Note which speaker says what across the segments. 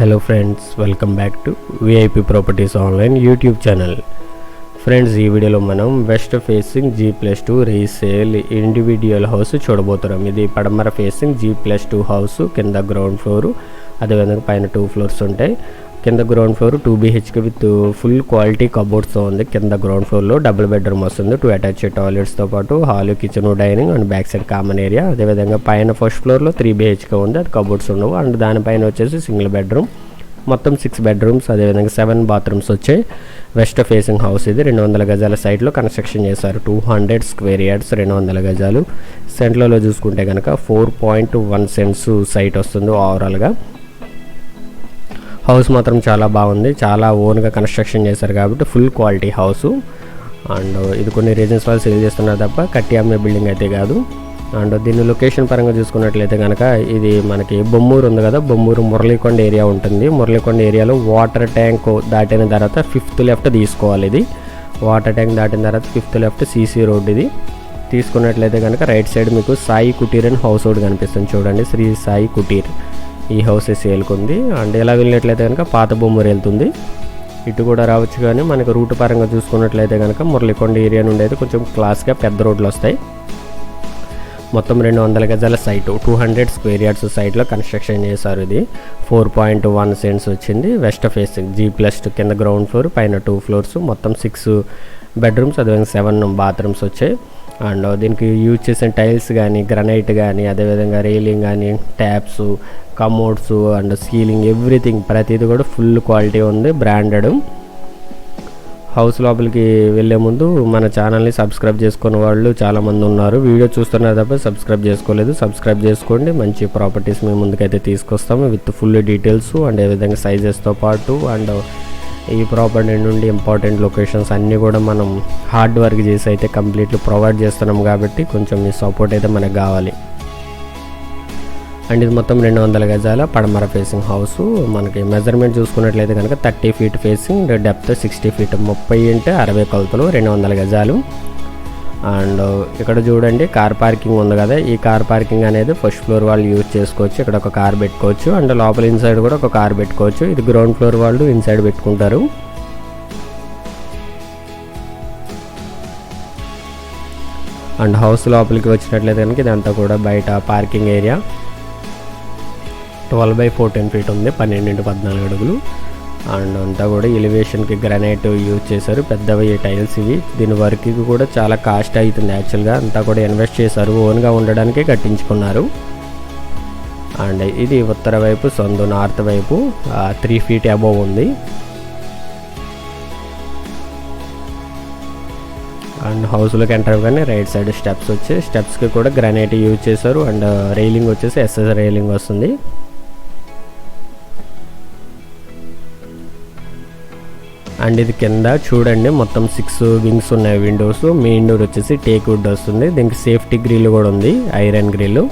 Speaker 1: Hello friends welcome back to VIP properties online YouTube channel friends ఈ వీడియోలో మనం west facing G plus two resale individual house చూడబోతున్నాం. ఇది పడమర facing G plus two house కింద ground floor అదేవిధంగా పైన టూ ఫ్లోర్స్ ఉంటాయి. కింద ground floor two BHK with full quality కబోర్డ్స్తో ఉంది. కింద గ్రౌండ్ ఫ్లోర్లో డబుల్ బెడ్రూమ్ వస్తుంది. టూ అటాచ్ టాయిలెట్స్తో పాటు hall kitchen dining and back side common area అదేవిధంగా పైన ఫస్ట్ ఫ్లోర్లో త్రీ బీహెచ్కే ఉంది. అది కబోర్డ్స్ ఉండవు. అండ్ దానిపైన వచ్చేసి సింగిల్ బెడ్రూమ్ మొత్తం సిక్స్ బెడ్రూమ్స్ అదేవిధంగా సెవెన్ బాత్రూమ్స్ వచ్చాయి. వెస్ట్ ఫేసింగ్ హౌస్ ఇది. రెండు వందల గజాల సైట్లో కన్స్ట్రక్షన్ చేశారు. టూ హండ్రెడ్ స్క్వేర్ యార్డ్స్ రెండు వందల గజాలు. సెంట్లలో చూసుకుంటే కనుక four point one cents site వస్తుంది ఓవరాల్గా హౌస్ మాత్రం చాలా బాగుంది. చాలా ఓన్గా కన్స్ట్రక్షన్ చేశారు కాబట్టి ఫుల్ క్వాలిటీ హౌస్. అండ్ ఇది కొన్ని రీజన్స్ వాళ్ళు సేల్ చేస్తున్నారు తప్ప కట్టి అమ్మే బిల్డింగ్ అయితే కాదు. అండ్ దీని లొకేషన్ పరంగా చూసుకున్నట్లయితే కనుక ఇది మనకి బొమ్మూరు ఉంది కదా బొమ్మూరు మురళీకొండ ఏరియా ఉంటుంది. మురళీకొండ ఏరియాలో వాటర్ ట్యాంక్ దాటిన తర్వాత ఫిఫ్త్ లెఫ్ట్ తీసుకోవాలి ఇది. వాటర్ ట్యాంక్ దాటిన తర్వాత ఫిఫ్త్ లెఫ్ట్ సీసీ రోడ్ ఇది. తీసుకున్నట్లయితే కనుక రైట్ సైడ్ మీకు సాయి కుటీర్ అని హౌస్ హోల్డ్ కనిపిస్తుంది చూడండి శ్రీ సాయి కుటీర్. ఈ హౌసెస్ సేల్కుంది. అండ్ ఇలా వెళ్ళినట్లయితే కనుక పాత బొమ్మూరు వెళ్తుంది ఇటు కూడా రావచ్చు కానీ మనకు రూట్ పరంగా చూసుకున్నట్లయితే కనుక మురళికొండ ఏరియా నుండి అయితే కొంచెం క్లాస్గా పెద్ద రోడ్లు వస్తాయి. మొత్తం రెండు వందల గజాల site two hundred square yards సైట్లో కన్స్ట్రక్షన్ చేశారు ఇది. ఫోర్ పాయింట్ వన్ సెంట్స్ వచ్చింది. వెస్ట్ ఫేసింగ్ జీ ప్లస్ కింద గ్రౌండ్ ఫ్లోర్ పైన టూ ఫ్లోర్స్ మొత్తం సిక్స్ బెడ్రూమ్స్ అదేవిధంగా సెవెన్ బాత్రూమ్స్ వచ్చాయి. అండ్ దీనికి యూజ్ చేసిన టైల్స్ కానీ గ్రనైట్ కానీ అదేవిధంగా రైలింగ్ కానీ taps commodes and ceiling everything ప్రతిదీ కూడా ఫుల్ క్వాలిటీ ఉంది బ్రాండెడ్. హౌస్ లోపలికి వెళ్ళే ముందు మన ఛానల్ని సబ్స్క్రైబ్ చేసుకున్న వాళ్ళు చాలామంది ఉన్నారు. వీడియో చూస్తున్నారు తప్ప సబ్స్క్రైబ్ చేసుకోలేదు. సబ్స్క్రైబ్ చేసుకోండి. మంచి ప్రాపర్టీస్ మేము ముందుకైతే తీసుకొస్తాము విత్ ఫుల్ డీటెయిల్స్ అండ్ ఏ విధంగా సైజెస్తో పాటు అండ్ ఈ ప్రాపర్టీ నుండి ఇంపార్టెంట్ లొకేషన్స్ అన్నీ కూడా మనం హార్డ్ వర్క్ చేసి అయితే కంప్లీట్లీ ప్రొవైడ్ చేస్తున్నాం కాబట్టి కొంచెం మీ సపోర్ట్ అయితే మనకు కావాలి. అండ్ ఇది మొత్తం రెండు వందల గజాల పడమర ఫేసింగ్ హౌస్ మనకి మెజర్మెంట్ చూసుకున్నట్లయితే కనుక thirty feet facing depth sixty feet ముప్పై ఇంటే అరవై కొలతలు రెండు వందల గజాలు. అండ్ ఇక్కడ చూడండి కార్ పార్కింగ్ ఉంది కదా. ఈ కార్ పార్కింగ్ అనేది ఫస్ట్ ఫ్లోర్ వాళ్ళు యూజ్ చేసుకోవచ్చు. ఇక్కడ ఒక కార్ పెట్టుకోవచ్చు. అండ్ లోపల ఇన్సైడ్ కూడా ఒక కార్ పెట్టుకోవచ్చు. ఇది గ్రౌండ్ ఫ్లోర్ వాళ్ళు ఇన్సైడ్ పెట్టుకుంటారు. అండ్ హౌస్ లోపలికి వచ్చినట్లయితే కనుక ఇదంతా కూడా బయట parking area twelve by fourteen feet ఉంది. పన్నెండు పద్నాలుగు అడుగులు. అండ్ అంతా కూడా ఎలివేషన్కి గ్రానైట్ యూజ్ చేశారు. పెద్దవి టైల్స్ ఇవి. దీని వర్క్కి కూడా చాలా కాస్ట్ అవుతుంది యాక్చువల్గా. అంతా కూడా ఇన్వెస్ట్ చేశారు. ఓన్గా ఉండడానికి కట్టించుకున్నారు. అండ్ ఇది ఉత్తర వైపు సొందు నార్త్ వైపు త్రీ ఫీట్ అబోవ్ ఉంది. అండ్ హౌస్లోకి ఎంటర్ అవ్వగానే రైట్ సైడ్ స్టెప్స్ వచ్చి స్టెప్స్కి కూడా గ్రానైట్ యూజ్ చేశారు. అండ్ రైలింగ్ వచ్చేసి ఎస్ఎస్ రైలింగ్ వస్తుంది. అండ్ ఇది కింద చూడండి మొత్తం సిక్స్ వింగ్స్ ఉన్నాయి విండోస్ మెయిన్ డోర్ వచ్చేసి టేక్ వుడ్ వస్తుంది. దీనికి సేఫ్టీ గ్రిల్ కూడా ఉంది ఐరన్ గ్రిల్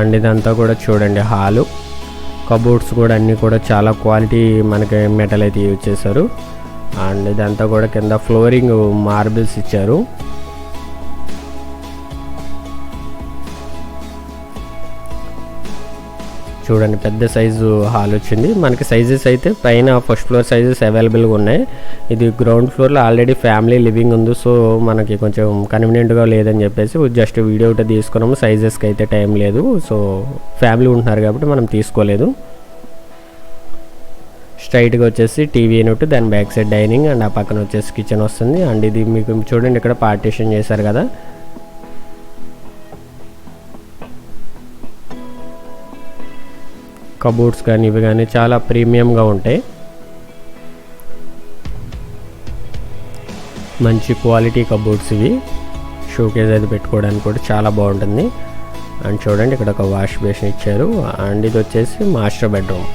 Speaker 1: అండ్ ఇదంతా కూడా చూడండి హాలు. కబోర్డ్స్ కూడా అన్నీ కూడా చాలా క్వాలిటీ మనకి మెటల్ అయితే యూజ్ చేశారు. అండ్ ఇదంతా కూడా కింద ఫ్లోరింగ్ మార్బుల్స్ ఇచ్చారు. చూడండి పెద్ద సైజు హాల్ వచ్చింది. మనకి సైజెస్ అయితే పైన ఫస్ట్ ఫ్లోర్ సైజెస్ అవైలబుల్గా ఉన్నాయి. ఇది గ్రౌండ్ ఫ్లోర్లో ఆల్రెడీ ఫ్యామిలీ లివింగ్ ఉంది. సో మనకి కొంచెం కన్వీనియంట్గా లేదని చెప్పేసి జస్ట్ వీడియో ఒకటి తీసుకున్నాము. సైజెస్కి అయితే టైం లేదు. సో ఫ్యామిలీ ఉంటున్నారు కాబట్టి మనం తీసుకోలేదు. స్ట్రైట్గా వచ్చేసి టీవీ యూనిట్ దాని బ్యాక్ సైడ్ డైనింగ్ అండ్ ఆ పక్కన వచ్చేసి కిచెన్ వస్తుంది. అండ్ ఇది మీకు చూడండి ఇక్కడ పార్టీషన్ చేశారు కదా. కబోర్డ్స్ కానీ ఇవి కానీ చాలా ప్రీమియంగా ఉంటాయి. మంచి క్వాలిటీ కబోర్డ్స్ ఇవి. షోకేజ్ అది పెట్టుకోవడానికి కూడా చాలా బాగుంటుంది. అండ్ చూడండి ఇక్కడ ఒక వాష్ బేసిన్ ఇచ్చారు. అండ్ ఇది వచ్చేసి మాస్టర్ బెడ్రూమ్.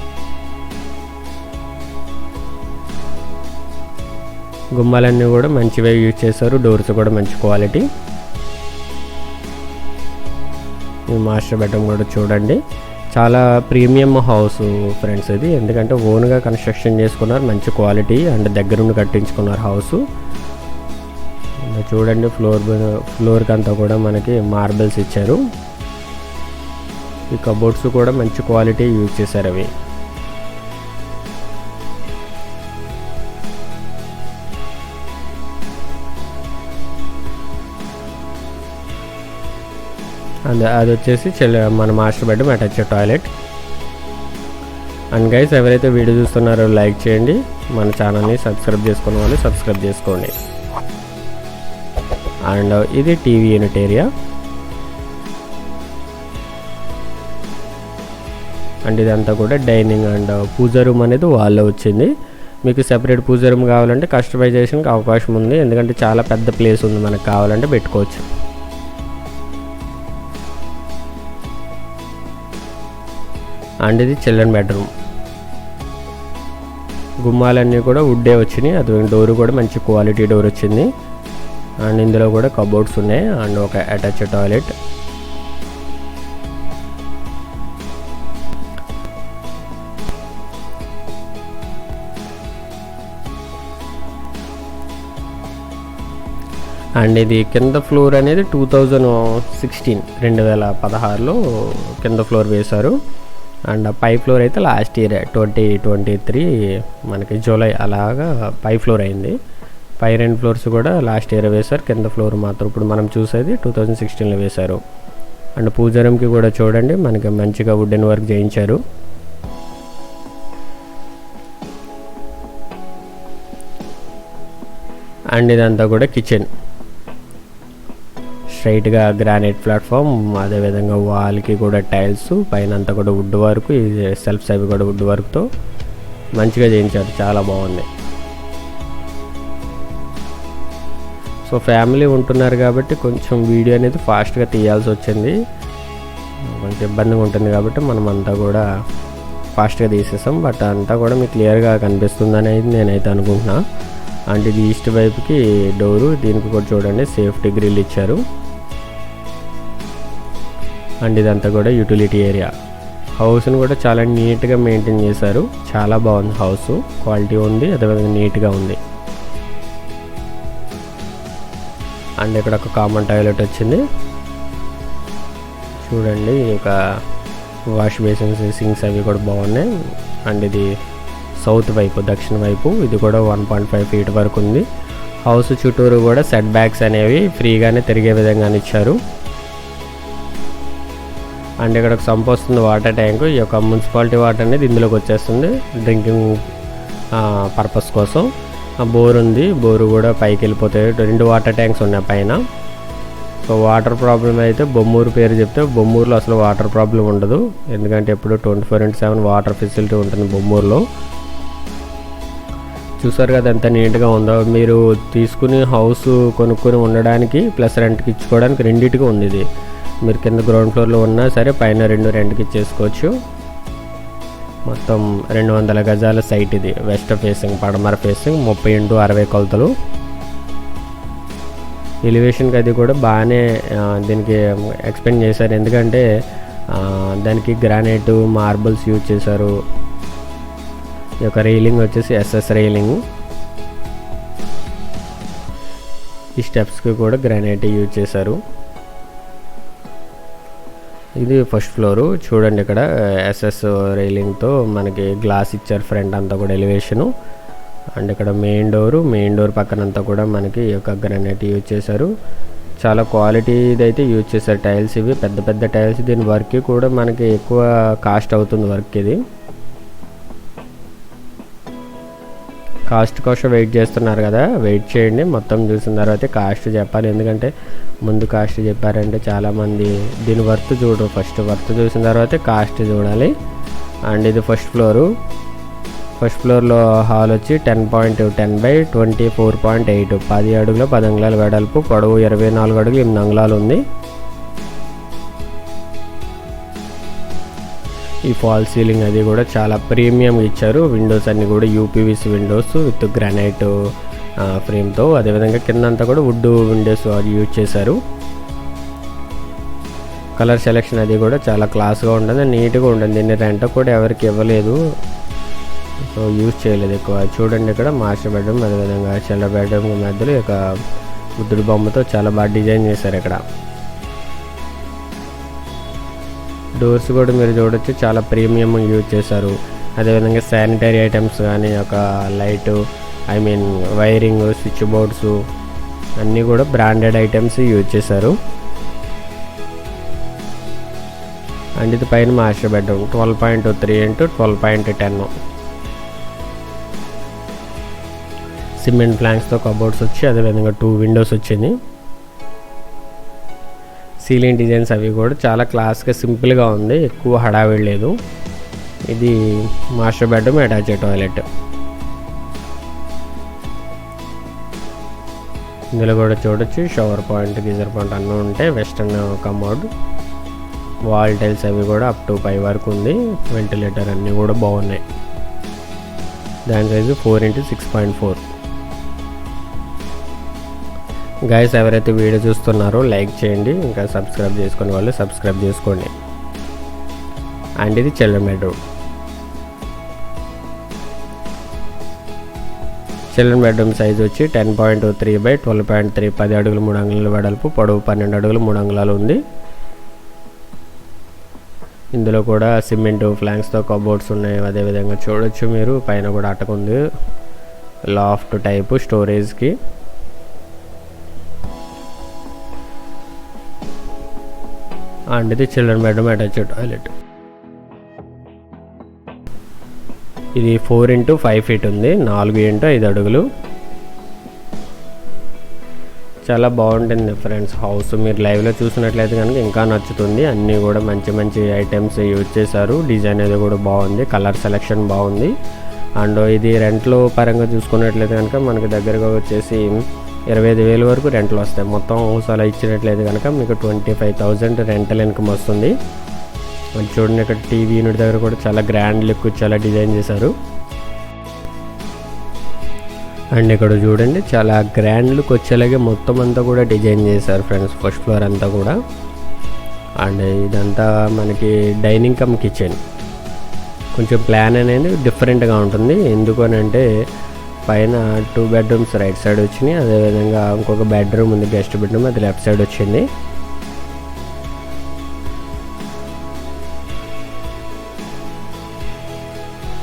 Speaker 1: గుమ్మాలన్నీ కూడా మంచివే యూజ్ చేశారు. డోర్స్ కూడా మంచి క్వాలిటీ. ఈ మాస్టర్ బెడ్రూమ్ కూడా చూడండి. చాలా ప్రీమియం హౌస్ ఫ్రెండ్స్ ఇది. ఎందుకంటే ఓన్గా కన్స్ట్రక్షన్ చేసుకున్నారు మంచి క్వాలిటీ అండ్ దగ్గరుండి కట్టించుకున్నారు హౌస్. చూడండి ఫ్లోర్ ఫ్లోర్కి అంతా కూడా మనకి మార్బల్స్ ఇచ్చారు. ఈ కబోర్డ్స్ కూడా మంచి క్వాలిటీ యూజ్ చేశారు అవి. అది అది వచ్చేసి మన master bedroom attach toilet. And guys ఎవరైతే వీడియో చూస్తున్నారో లైక్ చేయండి. మన ఛానల్ని సబ్స్క్రైబ్ చేసుకున్న వాళ్ళు సబ్స్క్రైబ్ చేసుకోండి. అండ్ ఇది టీవీ యూనిట్ ఏరియా. అండ్ ఇదంతా కూడా డైనింగ్ అండ్ పూజ రూమ్ అనేది వాళ్ళలో వచ్చింది. మీకు సెపరేట్ పూజ రూమ్ కావాలంటే కస్టమైజేషన్కి అవకాశం ఉంది. ఎందుకంటే చాలా పెద్ద ప్లేస్ ఉంది మనకు కావాలంటే పెట్టుకోవచ్చు. అండ్ ఇది చిల్డ్రన్ బెడ్రూమ్. గుమ్మాలన్నీ కూడా వుడ్డే వచ్చినాయి. అది డోర్ కూడా మంచి క్వాలిటీ డోర్ వచ్చింది. అండ్ ఇందులో కూడా కబోర్డ్స్ ఉన్నాయి. అండ్ ఒక అటాచ్ టాయిలెట్. అండ్ ఇది కింద ఫ్లోర్ అనేది టూ థౌజండ్ సిక్స్టీన్ రెండు వేల పదహారులో కింద ఫ్లోర్ వేశారు. అండ్ పై ఫ్లోర్ అయితే last year twenty twenty three మనకి జూలై అలాగా పై ఫ్లోర్ అయింది. పై రెండు ఫ్లోర్స్ కూడా లాస్ట్ ఇయర్ వేశారు. కింద ఫ్లోర్ మాత్రం ఇప్పుడు మనం చూసేది టూ థౌజండ్ సిక్స్టీన్లో వేశారు. అండ్ పూజారంకి కూడా చూడండి మనకి మంచిగా వుడెన్ వర్క్ చేయించారు. అండ్ ఇదంతా కూడా కిచెన్. స్ట్రైట్గా గ్రానైట్ ప్లాట్ఫామ్ అదేవిధంగా వాల్కి కూడా టైల్స్ పైన అంతా కూడా వుడ్ వర్క్ ఇది సెల్ఫ్స్ అవి కూడా వుడ్ వర్క్తో మంచిగా చేయించారు. చాలా బాగుంది సో ఫ్యామిలీ ఉంటున్నారు కాబట్టి కొంచెం వీడియో అనేది ఫాస్ట్గా తీయాల్సి వచ్చింది. కొంచెం ఇబ్బందిగా ఉంటుంది కాబట్టి మనం అంతా కూడా ఫాస్ట్గా తీసేసాం. బట్ అంతా కూడా మీకు క్లియర్గా కనిపిస్తుంది అనేది నేనైతే అనుకుంటున్నా. అంటే ఇది ఈస్ట్ వైపుకి డోరు దీనికి కూడా చూడండి సేఫ్టీ గ్రిల్ ఇచ్చారు. అండ్ ఇదంతా కూడా యూటిలిటీ ఏరియా. హౌస్ని కూడా చాలా నీట్గా మెయింటైన్ చేశారు. చాలా బాగుంది హౌస్ క్వాలిటీ ఉంది అదేవిధంగా నీట్గా ఉంది. అండ్ ఇక్కడ ఒక కామన్ టాయిలెట్ వచ్చింది. చూడండి ఒక వాష్ బేసిన్స్ సింక్స్ అవి కూడా బాగున్నాయి. అండ్ ఇది సౌత్ వైపు దక్షిణ వైపు ఇది కూడా వన్ పాయింట్ ఫైవ్ ఫీట్ వరకు ఉంది. హౌస్ చుట్టూరు కూడా సెట్ బ్యాక్స్ అనేవి ఫ్రీగానే తిరిగే విధంగానే ఇచ్చారు. అండ్ ఇక్కడ ఒక సంప్ వస్తుంది వాటర్ ట్యాంక్. ఈ యొక్క మున్సిపాలిటీ వాటర్ అనేది ఇందులోకి వచ్చేస్తుంది డ్రింకింగ్ పర్పస్ కోసం. ఆ బోర్ ఉంది బోరు కూడా పైకి వెళ్ళిపోతాయి. రెండు వాటర్ ట్యాంక్స్ ఉన్నాయి పైన. సో వాటర్ ప్రాబ్లం అయితే బొమ్మూరు పేరు చెప్తే బొమ్మూరులో అసలు వాటర్ ప్రాబ్లం ఉండదు. ఎందుకంటే ఎప్పుడు twenty four into seven water facility ఉంటుంది బొమ్మూరులో. చూసారు కదా ఎంత నీట్గా ఉందో. మీరు తీసుకుని హౌస్ కొనుక్కొని ఉండడానికి ప్లస్ రెంట్కి ఇచ్చుకోవడానికి రెండింటికి ఉంది ఇది. మీరు కింద గ్రౌండ్ ఫ్లోర్లో ఉన్నా సరే పైన రెండు రెంట్కి ఇచ్చేసుకోవచ్చు మొత్తం రెండు వందల గజాల సైట్ ఇది. వెస్ట్ ఫేసింగ్ పడమర ఫేసింగ్ ముప్పై ఇంటూ అరవై కొలతలు. ఎలివేషన్కి అది కూడా బాగానే దీనికి ఎక్స్పెండ్ చేశారు. ఎందుకంటే దానికి గ్రానైట్ మార్బుల్స్ యూజ్ చేశారు. ఈ యొక్క రైలింగ్ వచ్చేసి ఎస్ఎస్ రైలింగ్ ఈ స్టెప్స్కి కూడా గ్రానైట్ యూజ్ చేశారు. ఇది ఫస్ట్ ఫ్లోరు చూడండి ఇక్కడ ఎస్ఎస్ రైలింగ్తో మనకి గ్లాస్ ఇచ్చారు ఫ్రంట్ అంతా కూడా ఎలివేషను అండ్ ఇక్కడ మెయిన్ డోరు మెయిన్ డోర్ పక్కనంతా కూడా మనకి ఈ యొక్క గ్రానైట్ యూజ్ చేశారు. చాలా క్వాలిటీ అయితే యూజ్ చేశారు టైల్స్ ఇవి. పెద్ద పెద్ద టైల్స్ దీని వర్క్ కూడా మనకి ఎక్కువ కాస్ట్ అవుతుంది వర్క్ ఇది. కాస్ట్ కోసం వెయిట్ చేస్తున్నారు కదా వెయిట్ చేయండి. మొత్తం చూసిన తర్వాత కాస్ట్ చెప్పాలి. ఎందుకంటే ముందు కాస్ట్ చెప్పారంటే చాలామంది దీని వర్త్ చూడరు ఫస్ట్. వర్త్ చూసిన తర్వాత కాస్ట్ చూడాలి. అండ్ ఇది ఫస్ట్ ఫ్లోరు. ఫస్ట్ ఫ్లోర్లో హాల్ వచ్చి ten point ten by twenty four point eight. పది అడుగులు పది అంగుళాల వెడల్పు పొడవు ఇరవై నాలుగు అడుగులు ఎనిమిది అంగుళాలు ఉంది. ఈ ఫాల్ సీలింగ్ అది కూడా చాలా ప్రీమియం ఇచ్చారు. విండోస్ అన్ని కూడా యూపీవీసీ విండోస్ విత్ గ్రానైట్ ఫ్రేమ్తో. అదేవిధంగా కిందంతా కూడా వుడ్ విండోస్ యూజ్ చేశారు. కలర్ సెలెక్షన్ అది కూడా చాలా క్లాస్గా ఉంటుంది. నీట్గా ఉంటుంది. దీన్ని రెంట్ కూడా ఎవరికి ఇవ్వలేదు. సో యూజ్ చేయలేదు ఎక్కువ. చూడండి ఇక్కడ మాస్టర్ బెడ్రూమ్ అదేవిధంగా చెల్ల బెడ్రూమ్ మధ్యలో ఇక బుద్ధుడి బొమ్మతో చాలా బాగా డిజైన్ చేశారు ఇక్కడ. డోర్స్ కూడా మీరు చూడొచ్చు. చాలా ప్రీమియం యూజ్ చేశారు. అదేవిధంగా శానిటరీ ఐటమ్స్ కానీ ఒక light I mean wiring switch boards అన్నీ కూడా బ్రాండెడ్ ఐటమ్స్ యూజ్ చేశారు. అండ్ ఇది పైన master bedroom. Twelve point three into twelve point ten. Cement ప్లాంక్స్తో cupboards వచ్చి అదేవిధంగా టూ విండోస్ వచ్చింది. సీలింగ్ డిజైన్స్ అవి కూడా చాలా క్లాస్గా సింపుల్గా ఉంది ఎక్కువ హడావిడి లేదు. ఇది మాస్టర్ బెడ్రూమ్ అటాచ్ టాయిలెట్. ఇందులో కూడా చూడొచ్చు షవర్ పాయింట్ గీజర్ పాయింట్ అన్నీ ఉంటాయి వెస్టర్న్ కమోడ్. వాల్ టైల్స్ అవి కూడా అప్ టు పై వరకు ఉంది వెంటిలేటర్ అన్నీ కూడా బాగున్నాయి. దాని size four into six point four. Guys ఎవరైతే వీడియో చూస్తున్నారో లైక్ చేయండి. ఇంకా సబ్స్క్రైబ్ చేసుకునే వాళ్ళు సబ్స్క్రైబ్ చేసుకోండి. అండ్ ఇది children bedroom children bedroom size వచ్చి ten point three by twelve point three పది అడుగులు మూడు అంగుళాల వెడల్పు పొడవు పన్నెండు అడుగులు మూడు అంగుళాలు ఉంది. ఇందులో కూడా సిమెంట్ ఫ్లాంక్స్తో కబోర్డ్స్ ఉన్నాయి. అదేవిధంగా చూడొచ్చు మీరు. పైన కూడా అటకుంది. లాఫ్ట్ టైపు స్టోరేజ్కి అండ్ ఇది చిల్డ్రన్ బెడ్రూమ్ అటాచ్డ్ టాయిలెట్. ఇది ఫోర్ ఇంటూ ఫైవ్ ఫీట్ ఉంది నాలుగు ఇంటూ ఐదు అడుగులు. చాలా బాగుంటుంది ఫ్రెండ్స్ హౌస్ మీరు లైవ్లో చూసినట్లయితే కనుక ఇంకా నచ్చుతుంది. అన్నీ కూడా మంచి మంచి ఐటమ్స్ యూజ్ చేశారు. డిజైన్ అది కూడా బాగుంది కలర్ సెలెక్షన్ బాగుంది. అండ్ ఇది రెంట్లో పరంగా చూసుకున్నట్లయితే కనుక మనకి దగ్గరగా వచ్చేసి ఇరవై ఐదు వేల వరకు రెంట్లు వస్తాయి. మొత్తం హౌస్ అలా ఇచ్చినట్లయితే కనుక మీకు twenty five thousand rental income వస్తుంది. చూడండి ఇక్కడ టీవీ యూనిట్ దగ్గర కూడా చాలా గ్రాండ్ లుక్ చాలా డిజైన్ చేశారు. అండ్ ఇక్కడ చూడండి చాలా గ్రాండ్ లుక్ వచ్చేలాగే మొత్తం అంతా కూడా డిజైన్ చేశారు ఫ్రెండ్స్ ఫస్ట్ ఫ్లోర్ అంతా కూడా. అండ్ ఇదంతా మనకి డైనింగ్ కమ్ కిచెన్. కొంచెం ప్లాన్ అనేది డిఫరెంట్గా ఉంటుంది. ఎందుకు అని అంటే పైన టూ బెడ్రూమ్స్ రైట్ సైడ్ వచ్చినాయి. అదేవిధంగా ఇంకొక బెడ్రూమ్ ఉంది గెస్ట్ బెడ్రూమ్ అది లెఫ్ట్ సైడ్ వచ్చింది.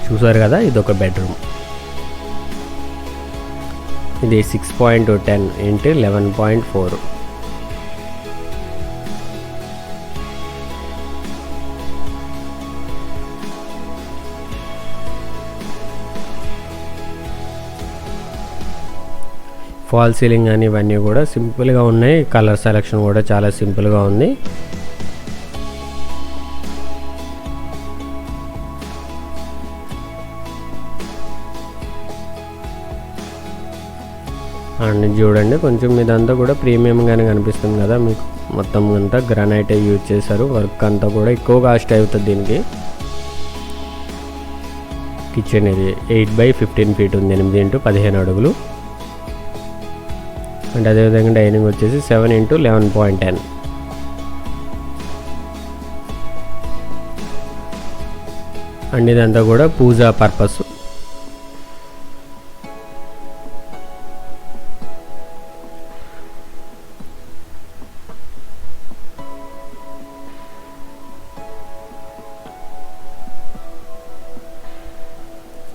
Speaker 1: చూసారు కదా ఇది ఒక బెడ్రూమ్ ఇది six point ten into eleven point four fall ceiling అని ఇవన్నీ కూడా సింపుల్గా ఉన్నాయి. కలర్ సెలెక్షన్ కూడా చాలా సింపుల్గా ఉంది. అండ్ చూడండి కొంచెం ఇదంతా కూడా ప్రీమియంగానే కనిపిస్తుంది కదా. మీకు మొత్తం అంతా గ్రానైట్ యూజ్ చేశారు. వర్క్ అంతా కూడా ఎక్కువ కాస్ట్ అవుతుంది దీనికి. కిచెన్ ఇది ఎయిట్ బై ఫిఫ్టీన్ ఫీట్ ఉంది ఎనిమిది ఇంటూ పదిహేను అడుగులు. అండ్ అదేవిధంగా డైనింగ్ వచ్చేసి seven into eleven point ten. And ఇదంతా కూడా పూజా పర్పస్.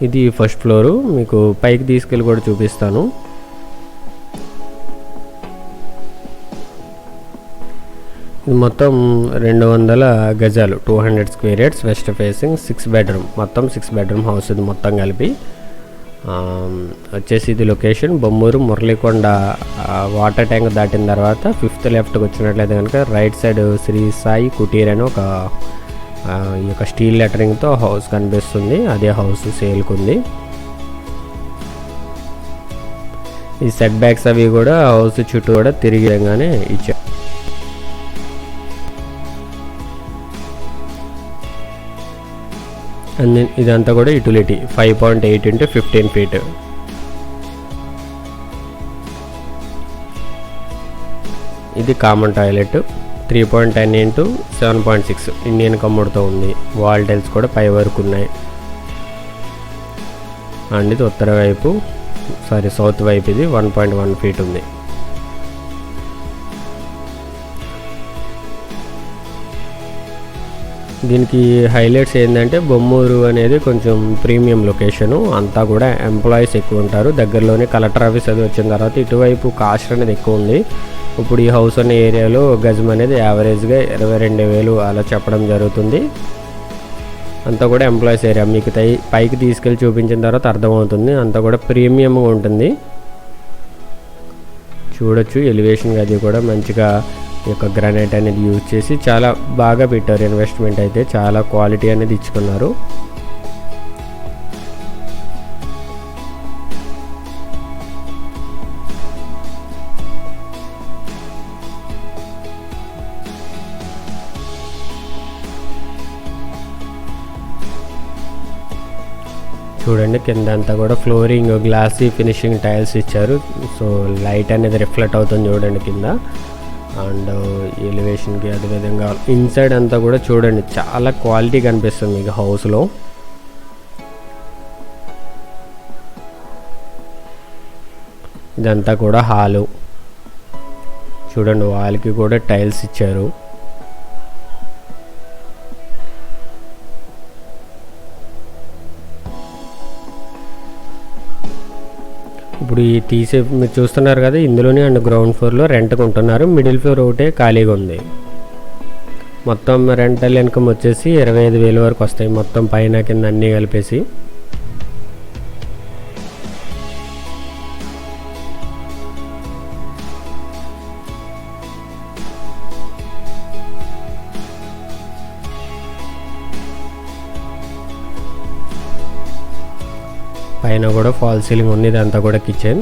Speaker 1: ఇది ఫస్ట్ ఫ్లోరు మీకు పైకి తీసుకెళ్ళి కూడా చూపిస్తాను. ఇది మొత్తం రెండు వందల గజాలు two hundred square yards west facing six bedroom మొత్తం సిక్స్ బెడ్రూమ్ హౌస్ ఇది మొత్తం కలిపి. వచ్చేసి ఇది location Bommuru Muralikonda water tank దాటిన తర్వాత ఫిఫ్త్ లెఫ్ట్కి వచ్చినట్లయితే కనుక రైట్ సైడ్ శ్రీ సాయి కుటీర్ అని ఒక ఈ యొక్క స్టీల్ లెటరింగ్తో హౌస్ కనిపిస్తుంది. అదే హౌస్ సేల్కుంది ఈ సెట్ బ్యాక్స్ అవి కూడా హౌస్ చుట్టూ కూడా తిరిగి విధంగానే ఇచ్చారు. అండ్ ఇదంతా కూడా utility. Five point eight into fifteen feet. ఇది common toilet. Three point ten into seven point six Indian కమ్ముడుతో ఉంది. వాల్ టైల్స్ కూడా పై వరకు ఉన్నాయి. అండ్ ఇది ఉత్తర వైపు సారీ సౌత్ వైపు ఇది వన్ పాయింట్ వన్ ఫీట్ ఉంది. దీనికి హైలైట్స్ ఏంటంటే బొమ్మూరు అనేది కొంచెం ప్రీమియం లొకేషను. అంతా కూడా ఎంప్లాయీస్ ఎక్కువ ఉంటారు. దగ్గరలోనే కలెక్టర్ ఆఫీస్ అది వచ్చిన తర్వాత ఇటువైపు కాస్ట్ అనేది ఎక్కువ ఉంది. ఇప్పుడు ఈ హౌస్ ఉన్న ఏరియాలో గజం అనేది యావరేజ్గా ఇరవై రెండు వేలు అలా చెప్పడం జరుగుతుంది. అంతా కూడా ఎంప్లాయీస్ ఏరియా మీకు తై పైకి తీసుకెళ్ళి చూపించిన తర్వాత అర్థమవుతుంది. అంతా కూడా ప్రీమియంగా ఉంటుంది. చూడొచ్చు. ఎలివేషన్ అది కూడా మంచిగా ఈ యొక్క గ్రానైట్ అనేది యూజ్ చేసి చాలా బాగా పెట్టారు. ఇన్వెస్ట్మెంట్ అయితే చాలా క్వాలిటీ అనేది ఇచ్చుకున్నారు. చూడండి కింద అంతా కూడా ఫ్లోరింగ్ గ్లాసీ ఫినిషింగ్ టైల్స్ ఇచ్చారు. సో లైట్ అనేది రిఫ్లెక్ట్ అవుతుంది చూడండి కింద. అండ్ ఎలివేషన్కి అదేవిధంగా ఇన్సైడ్ అంతా కూడా చూడండి చాలా క్వాలిటీ కనిపిస్తుంది మీకు హౌస్లో ఇదంతా కూడా హాలు చూడండి వాళ్ళకి కూడా టైల్స్ ఇచ్చారు. ఇప్పుడు ఈ తీసే మీరు చూస్తున్నారు కదా ఇందులోనే అండ్ గ్రౌండ్ ఫ్లోర్లో రెంట్కి ఉంటున్నారు మిడిల్ ఫ్లోర్ ఒకటే ఖాళీగా ఉంది. మొత్తం రెంటల్ ఇన్కమ్ వచ్చేసి ఇరవై ఐదు వేలు వరకు వస్తాయి మొత్తం పైన కింద అన్నీ కలిపేసి. పైన కూడా ఫాల్ సీలింగ్ ఉంది ఇదంతా కూడా కిచెన్.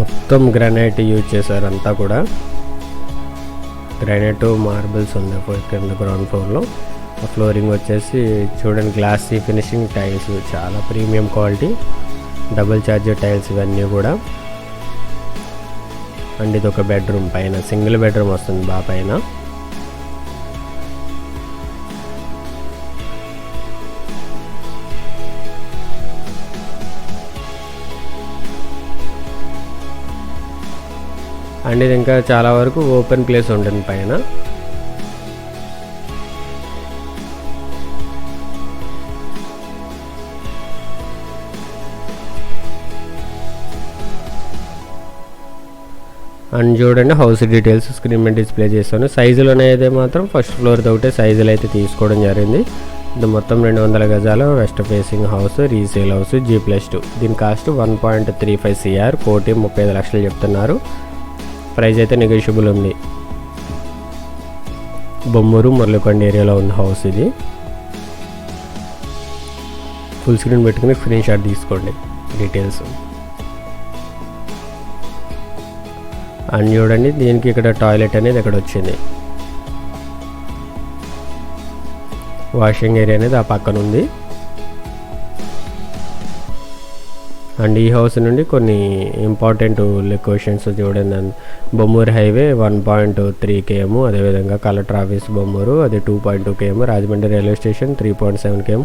Speaker 1: మొత్తం గ్రానైట్ యూజ్ చేశారు అంతా కూడా. గ్రానైట్ మార్బుల్స్ ఉన్నాయి కింద గ్రౌండ్ ఫ్లోర్లో. ఫ్లోరింగ్ వచ్చేసి చూడండి గ్లాస్ ఫినిషింగ్ టైల్స్ చాలా premium quality. Double charger tiles ఇవన్నీ కూడా. అండ్ ఇది ఒక బెడ్రూమ్ పైన. సింగిల్ బెడ్రూమ్ వస్తుంది బా పైన. అండ్ ఇది ఇంకా చాలా వరకు ఓపెన్ ప్లేస్ ఉంటుంది పైన. అండ్ చూడండి హౌస్ డీటెయిల్స్ స్క్రీన్ మీద డిస్ప్లే చేస్తాను. సైజులోనే అయితే మాత్రం ఫస్ట్ ఫ్లోర్ ఒకటే సైజులు అయితే తీసుకోవడం జరిగింది. ఇది మొత్తం రెండు వందల గజాల west facing house resale house G plus two దీని cost one point three five CR కోటి ముప్పై ఐదు లక్షలు చెప్తున్నారు. ప్రైస్ అయితే నెగోషియబుల్ ఉంది. బొమ్మూరు మురళికొండ ఏరియాలో ఉంది హౌస్ ఇది. ఫుల్ స్క్రీన్ పెట్టుకుని స్క్రీన్ షాట్ తీసుకోండి డీటెయిల్స్ అండ్ చూడండి దీనికి ఇక్కడ టాయిలెట్ అనేది ఇక్కడ వచ్చింది. వాషింగ్ ఏరియా అనేది ఆ పక్కన ఉంది. అండ్ ఈ హౌస్ నుండి కొన్ని ఇంపార్టెంట్ లొకేషన్స్ చూడండి. Bommuru highway one point three KM అదేవిధంగా కలెక్టర్ ఆఫీస్ బొమ్మూరు అది two point two KM Rajahmundry railway station three point seven KM.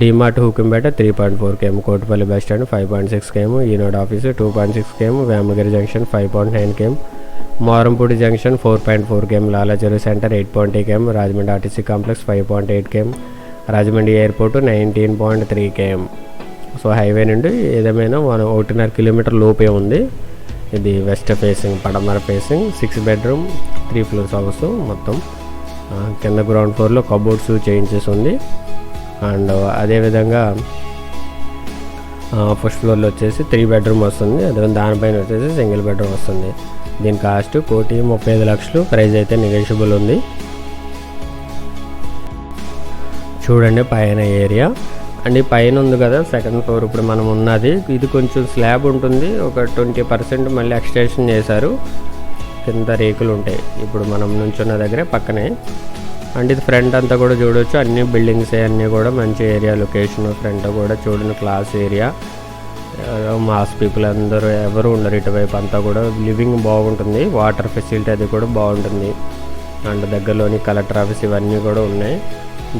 Speaker 1: DMart Hukumpeta three point four KM Kotipalli bus stand five point six KM Eenadu office two point six KM Vemagiri junction five point nine KM Marampudi junction four point four KM Lalacheruvu centre eight point eight KM Rajahmundry RTC complex five point eight KM Rajahmundry airport nineteen point three KM so highway నుండి ఏదేమైనా one ఒకటిన్నర kilometre లోపే ఉంది. ఇది west facing పడమర facing six bedroom three floors house మొత్తం. కింద ground ఫ్లోర్లో కబోర్డ్స్ చేయించేసి ఉంది. అండ్ అదేవిధంగా ఫస్ట్ ఫ్లోర్లో వచ్చేసి త్రీ బెడ్రూమ్ వస్తుంది. అదే దానిపైన వచ్చేసి సింగిల్ బెడ్రూమ్ వస్తుంది. దీని కాస్ట్ కోటి ముప్పై ఐదు లక్షలు. ప్రైస్ అయితే నెగోషియబుల్ ఉంది. చూడండి పైన ఏరియా. అండ్ ఈ పైన ఉంది కదా సెకండ్ ఫ్లోర్ ఇప్పుడు మనం ఉన్నది ఇది కొంచెం స్లాబ్ ఉంటుంది. ఒక ట్వంటీ పర్సెంట్ మళ్ళీ ఎక్స్టెన్షన్ చేశారు. కింద రేకులు ఉంటాయి. ఇప్పుడు మనం నుంచున్న దగ్గరే పక్కనే. అండ్ ఇది ఫ్రంట్ అంతా కూడా చూడొచ్చు. అన్ని బిల్డింగ్స్ అన్నీ కూడా మంచి ఏరియా లొకేషన్ ఫ్రంట్ కూడా చూడండి క్లాస్ ఏరియా. మాస్ పీపుల్ అందరూ ఎవరు ఉండరు ఇటువైపు. అంతా కూడా లివింగ్ బాగుంటుంది. వాటర్ ఫెసిలిటీ అది కూడా బాగుంటుంది. అండ్ దగ్గరలోని కలెక్టర్ ఆఫీస్ ఇవన్నీ కూడా ఉన్నాయి.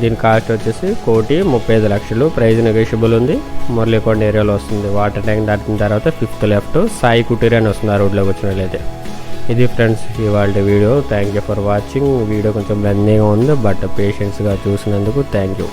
Speaker 1: దీని కాస్ట్ వచ్చేసి కోటి ముప్పై ఐదు లక్షలు. ప్రైజ్ నెగోషియబుల్ ఉంది. మురళీకొండ ఏరియాలో వస్తుంది. వాటర్ ట్యాంక్ దాటిన తర్వాత ఫిఫ్త్ లెఫ్ట్ సాయి కుటీర్ అని వస్తుంది ఆ రోడ్లోకి వచ్చినట్లయితే ఇది ఫ్రెండ్స్ ఇవాళ video. Thank you for watching video కొంచెం లెందీగా ఉంది బట్ పేషెన్స్గా చూసినందుకు థ్యాంక్ యూ